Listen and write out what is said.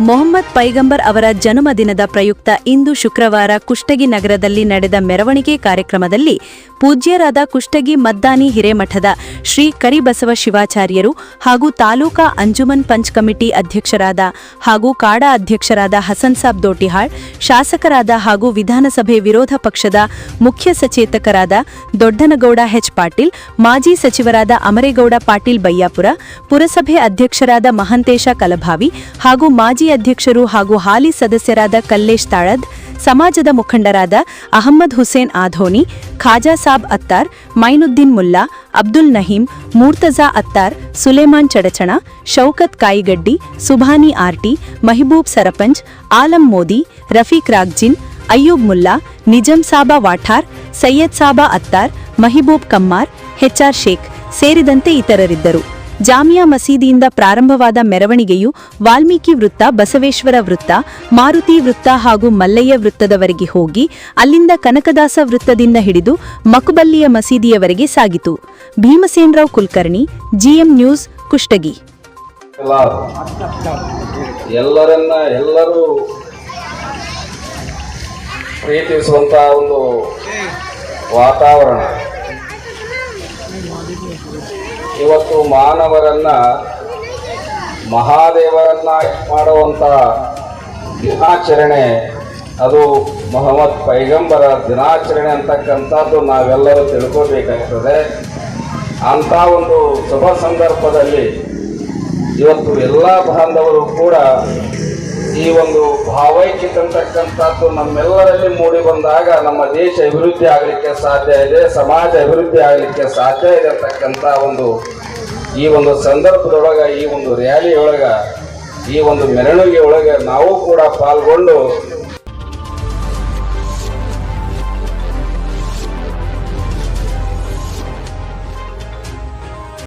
ಮೊಹಮ್ಮದ್ ಪೈಗಂಬರ್ ಅವರ ಜನ್ಮದಿನದ ಪ್ರಯುಕ್ತ ಇಂದು ಶುಕ್ರವಾರ ಕುಷ್ಟಗಿ ನಗರದಲ್ಲಿ ನಡೆದ ಮೆರವಣಿಗೆ ಕಾರ್ಯಕ್ರಮದಲ್ಲಿ ಪೂಜ್ಯರಾದ ಕುಷ್ಟಗಿ ಮದ್ದಾನಿ ಹಿರೇಮಠದ ಶ್ರೀ ಕರಿಬಸವ ಶಿವಾಚಾರ್ಯರು ಹಾಗೂ ತಾಲೂಕಾ ಅಂಜುಮನ್ ಪಂಚ್ ಕಮಿಟಿ ಅಧ್ಯಕ್ಷರಾದ ಹಾಗೂ ಕಾಡಾ ಅಧ್ಯಕ್ಷರಾದ ಹಸನ್ ಸಾಬ್ ದೋಟಿಹಾಳ್, ಶಾಸಕರಾದ ಹಾಗೂ ವಿಧಾನಸಭೆ ವಿರೋಧ ಪಕ್ಷದ ಮುಖ್ಯ ಸಚೇತಕರಾದ ದೊಡ್ಡನಗೌಡ ಹೆಚ್ ಪಾಟೀಲ್, ಮಾಜಿ ಸಚಿವರಾದ ಅಮರೇಗೌಡ ಪಾಟೀಲ್ ಬಯ್ಯಾಪುರ ಪುರಸಭೆ ಅಧ್ಯಕ್ಷರಾದ ಮಹಂತೇಶ ಕಲಭಾವಿ ಹಾಗೂ ಮಾಜಿ ಅಧ್ಯಕ್ಷರು ಹಾಗೂ ಹಾಲಿ ಸದಸ್ಯರಾದ ಕಲ್ಲೇಶ್ ತಾಳದ್, ಸಮಾಜದ ಮುಖಂಡರಾದ ಅಹಮ್ಮದ್ ಹುಸೇನ್ ಆಧೋನಿ, ಖಾಜಾ ಸಾಬ್ ಅತ್ತಾರ್, ಮೈನುದ್ದೀನ್ ಮುಲ್ಲಾ, ಅಬ್ದುಲ್ ನಹೀಂ ಮೂರ್ತಜಾ ಅತ್ತಾರ್, ಸುಲೇಮಾನ್ ಚಡಚಣ, ಶೌಕತ್ ಕಾಯಿಗಡ್ಡಿ, ಸುಭಾನಿ ಆರ್ಟಿ, ಮಹಿಬೂಬ್ ಸರಪಂಚ್, ಆಲಂ ಮೋದಿ, ರಫೀಕ್ ರಾಗ್ಜಿನ್, ಅಯ್ಯೂಬ್ ಮುಲ್ಲಾ, ನಿಜಂ ಸಾಬಾ ವಾಠಾರ್, ಸೈಯದ್ ಸಾಬಾ ಅತ್ತಾರ್, ಮಹಿಬೂಬ್ ಕಮ್ಮಾರ್ ಹೆಚ್ಆರ್ ಶೇಖ್ ಸೇರಿದಂತೆ ಇತರರಿದ್ದರು. ಜಾಮಿಯಾ ಮಸೀದಿಯಿಂದ ಪ್ರಾರಂಭವಾದ ಮೆರವಣಿಗೆಯು ವಾಲ್ಮೀಕಿ ವೃತ್ತ, ಬಸವೇಶ್ವರ ವೃತ್ತ, ಮಾರುತಿ ವೃತ್ತ ಹಾಗೂ ಮಲ್ಲಯ್ಯ ವೃತ್ತದವರೆಗೆ ಹೋಗಿ ಅಲ್ಲಿಂದ ಕನಕದಾಸ ವೃತ್ತದಿಂದ ಹಿಡಿದು ಮಕುಬಲ್ಲಿಯ ಮಸೀದಿಯವರೆಗೆ ಸಾಗಿತು. Bhimsenrao Kulkarni, GM news, Kushtagi. ಎಲ್ಲ ಎಲ್ಲರನ್ನ ಎಲ್ಲರೂ ಪ್ರೀತಿಸುವಂತ ಒಂದು ವಾತಾವರಣ. ಇವತ್ತು ಮಾನವರನ್ನ, ಮಹಾದೇವರನ್ನ ಮಾಡುವಂತ ದಿನಾಚರಣೆ, ಅದು ಮೊಹಮ್ಮದ್ ಪೈಗಂಬರ ದಿನಾಚರಣೆ ಅಂತಕ್ಕಂಥದ್ದು ನಾವೆಲ್ಲರೂ ತಿಳ್ಕೋಬೇಕಾಗ್ತದೆ ಅಂತ ಒಂದು ಶುಭ ಸಂದರ್ಭದಲ್ಲಿ ಇವತ್ತು ಎಲ್ಲ ಬಾಂಧವರು ಕೂಡ ಈ ಒಂದು ಭಾವೈಕ್ಯತೆ ಅಂತಕ್ಕಂಥದ್ದು ನಮ್ಮೆಲ್ಲರಲ್ಲಿ ಮೂಡಿ ಬಂದಾಗ ನಮ್ಮ ದೇಶ ಅಭಿವೃದ್ಧಿ ಆಗಲಿಕ್ಕೆ ಸಾಧ್ಯ ಇದೆ, ಸಮಾಜ ಅಭಿವೃದ್ಧಿ ಆಗಲಿಕ್ಕೆ ಸಾಧ್ಯ ಇದೆ ಅಂತಕ್ಕಂಥ ಒಂದು ಈ ಒಂದು ಸಂದರ್ಭದೊಳಗ, ಈ ಒಂದು ರ್ಯಾಲಿ ಒಳಗ ಈ ಒಂದು ಮೆರವಣಿಗೆ ಒಳಗೆ ನಾವು ಕೂಡ ಪಾಲ್ಗೊಂಡು